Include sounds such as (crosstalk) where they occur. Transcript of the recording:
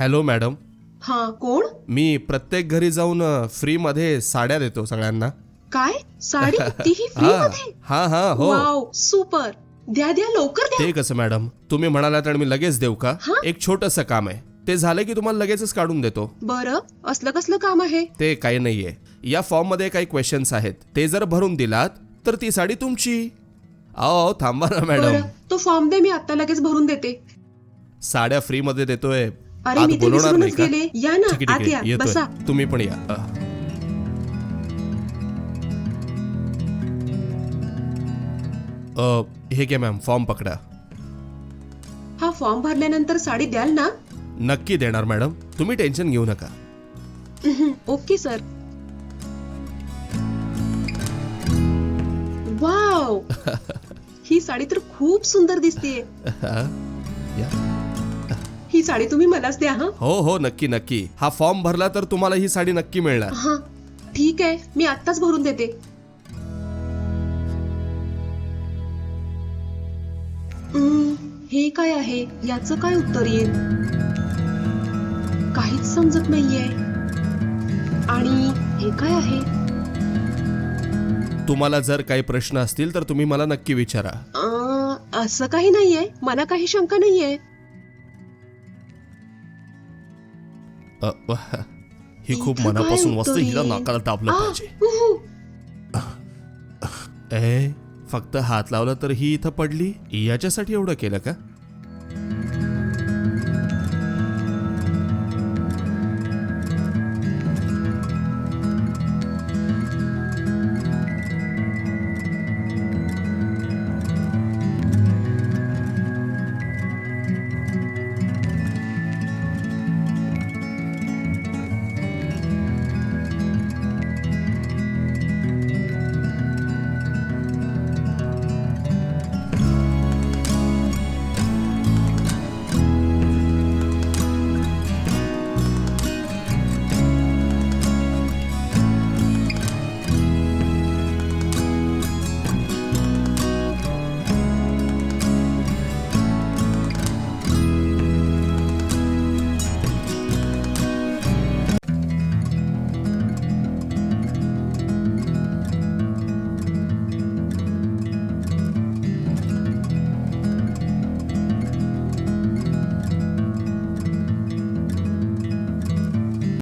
Hello madam. हा कोण? मी प्रत्येक घरी जाऊन फ्री मध्ये साड्या देतो सगळ्यांना. काय? साडी? तीही फ्री (laughs) हा. मध्ये हा हा हो. Wow super. द्या द्या लवकर द्या. ते कसं मॅडम? तुम्ही म्हणालात आणि मी लगेच देऊ का? हा? एक छोटस काम आहे. ते झालं की तुम्हाला लगेचच काढून देतो. बरं असलं कसलं काम आहे? ते काही नाहीये. या फॉर्ममध्ये काही क्वेश्चन्स आहेत. ते जर भरून दिलात तर ती साडी तुमची. अहो थांबा ना मॅडम. बरं तो फॉर्म दे मी आता लगेच भरून देते. साड्या फ्री मध्ये देतोय. अरे मी नाही विसरूनच गेले. या ना आत या बसा. तुम्ही पण या. अ. हे घ्या मॅम फॉर्म पकडा. हा फॉर्म भरल्यानंतर साडी द्याल ना? नक्की देणार मॅडम. तुम्ही टेन्शन घेऊ नका. Okay sir. वाव! (laughs) ही साडी तर खूप सुंदर दिसतेय. (laughs) या. ही साडी तुम्ही मलाच द्या हा? हो हो नक्की नक्की. हा फॉर्म भरला तर तुम्हाला ही साडी नक्की मिळणार. हा ठीक आहे. मी आत्ताच भरून देते. उम्म, हे काय आहे? याचं काय उत्तर येईल? काहीच समजत नाहीये. आणि हे काय आहे? तुम्हाला जर काही प्रश्न असतील तर तुम्ही मला नक्की विचारा. अं, असं काही नाहीये. मला काही शंका नाहीये. अ, व, ही खूप इथं काय मनापासून वस्तू उत्तर हिला? नाकाला दाबलं आ, पाहिजे उहू. ए फक्त हात लावला तर ही इथं पडली याच्यासाठी एवढं केलं का